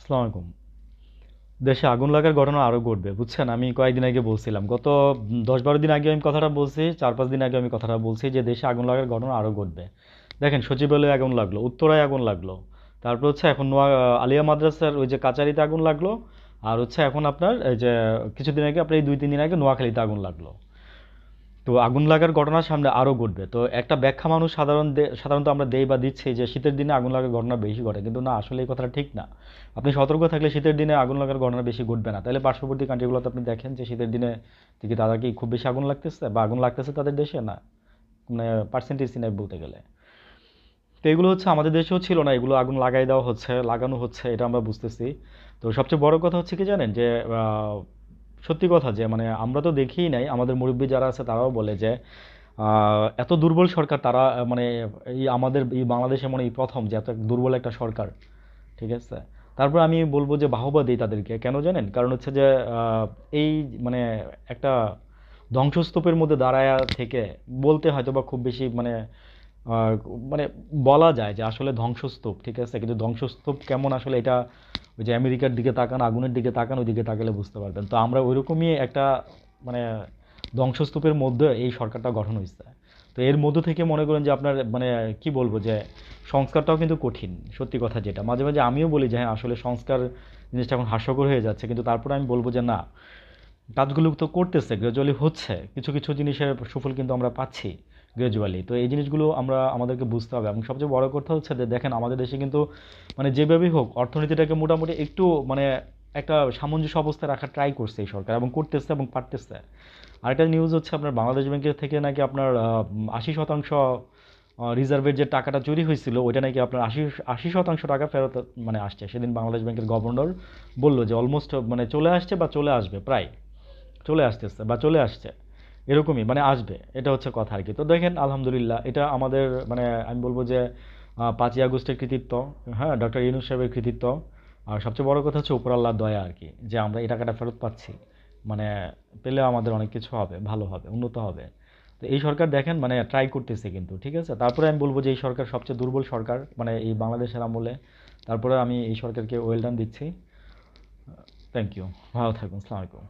আসসালামু আলাইকুম দেশে আগুন লাগার ঘটনা আরও ঘটবে, বুঝছেন? আমি কয়েকদিন আগে বলছিলাম, গত দশ বারো দিন আগে আমি কথাটা বলছি চার পাঁচ দিন আগে আমি কথাটা বলছি যে দেশে আগুন লাগার ঘটনা আরও ঘটবে। দেখেন, সচিবালয়ে আগুন লাগল, উত্তরায় আগুন লাগল, তারপর হচ্ছে এখন নোয়া, আলিয়া মাদ্রাসার ওই যে কাচারিতে আগুন লাগল, আর হচ্ছে এখন আপনার এই যে, কিছুদিন আগে, আপনার এই দুই তিন দিন আগে নোয়াখালীতে আগুন লাগল। তো আগুন লাগার ঘটনার সামনে আরও ঘটবে। তো একটা ব্যাখ্যা মানুষ সাধারণ সাধারণত আমরা দেই বা দিচ্ছি যে শীতের দিনে আগুন লাগার ঘটনা বেশি ঘটে। কিন্তু না, আসলে এই কথাটা ঠিক না। আপনি সতর্ক থাকলে শীতের দিনে আগুন লাগার ঘটনা বেশি ঘটবে না। তাহলে পার্শ্ববর্তী কান্ট্রিগুলোতে আপনি দেখেন যে শীতের দিনে কি তারা কি খুব বেশি আগুন লাগতেছে বা আগুন লাগতেছে তাদের দেশে? না। মানে পার্সেন্টেজ নেই বলতে গেলে। তো এগুলো হচ্ছে আমাদের দেশেও ছিল না, এগুলো আগুন লাগাই দেওয়া হচ্ছে, লাগানো হচ্ছে, এটা আমরা বুঝতেছি। তো সবচেয়ে বড় কথা হচ্ছে কি জানেন? যে সত্যি কথা যে মানে আমরা তো দেখিই নাই, আমাদের মুরব্বী যারা আছে তারাও বলে যে এত দুর্বল সরকার তারা মানে এই আমাদের এই বাংলাদেশে মানে এই প্রথম যে, এত দুর্বল একটা সরকার, ঠিক আছে? তারপর আমি বলব যে, বাহবা দিই তাদেরকে, কেন জানেন? কারণ হচ্ছে যে এই মানে একটা ধ্বংসস্তূপের মধ্যে দাঁড়ায়া থেকে বলতে হয়তো বা খুব বেশি মানে মানে বলা যায় যে আসলে ধ্বংসস্তূপ, ঠিক আছে? কিন্তু ধ্বংসস্তূপ কেমন আসলে এটা ওই যে আমেরিকার দিকে তাকান, আগুনের দিকে তাকান ওই দিকে তাকালে বুঝতে পারবেন। তো আমরা ওইরকমই একটা মানে ধ্বংসস্তূপের মধ্যে এই সরকারটা গঠন হয়েছে তো এর মধ্য থেকে মনে করেন যে আপনার মানে কি বলব যে সংস্কারটাও কিন্তু কঠিন, সত্যি কথা যেটা। মাঝে মাঝে আমিও বলি যে হ্যাঁ আসলে সংস্কার জিনিসটা এখন হাস্যকর হয়ে যাচ্ছে, কিন্তু তারপরে আমি বলব যে না, কাজগুলো তো করতেছে গ্রাজুয়ালি হচ্ছে। কিছু কিছু জিনিসের সুফল কিন্তু আমরা পাচ্ছি। গ্রাজুয়ালি তো এই জিনিসগুলো আমরা, আমাদেরকে বুঝতে হবে। এবং সবচেয়ে বড় কথা হচ্ছে যে, দেখেন, আমাদের দেশে কিন্তু মানে যেভাবেই হোক, অর্থনীতিটাকে মোটামুটি একটু মানে একটা সামঞ্জস্য অবস্থায় রাখার ট্রাই করছে এই সরকার এবং করতেছে এবং পারতেছে। আরেকটা নিউজ হচ্ছে আপনার বাংলাদেশ ব্যাংকের থেকে নাকি আপনার আশি শতাংশ রিজার্ভের যে টাকাটা চুরি হয়েছিল, ওইটা নাকি আপনার আশি আশি শতাংশ টাকা ফেরত মানে আসছে। সেদিন বাংলাদেশ ব্যাংকের গভর্নর বলল যে অলমোস্ট মানে চলে আসছে বা চলে আসবে, প্রায়, চলে আসতেছে বা চলে আসছে। এরকমই মানে আসবে, এটা হচ্ছে কথা আর কি তো দেখেন, আলহামদুলিল্লাহ, এটা আমাদের মানে আমি বলব যে পাঁচই আগস্টের কৃতিত্ব হ্যাঁ ডক্টর ইউনুস সাহেবের কৃতিত্ব। আর সবচেয়ে বড় কথা হচ্ছে উপরাল্লাহ দয়া আর কি যে আমরা এই টাকাটা ফেরত পাচ্ছি। মানে পেলে আমাদের অনেক কিছু হবে, ভালো হবে, উন্নত হবে। তো এই সরকার দেখেন মানে ট্রাই করতেছে কিন্তু, ঠিক আছে? তারপরে আমি বলব যে এই সরকার সবচেয়ে দুর্বল সরকার মানে এই বাংলাদেশের আমলে। তারপরে আমি এই সরকারকে ওয়েলডান দিচ্ছি। থ্যাংক ইউ ভালো থাকুন আলাইকুম।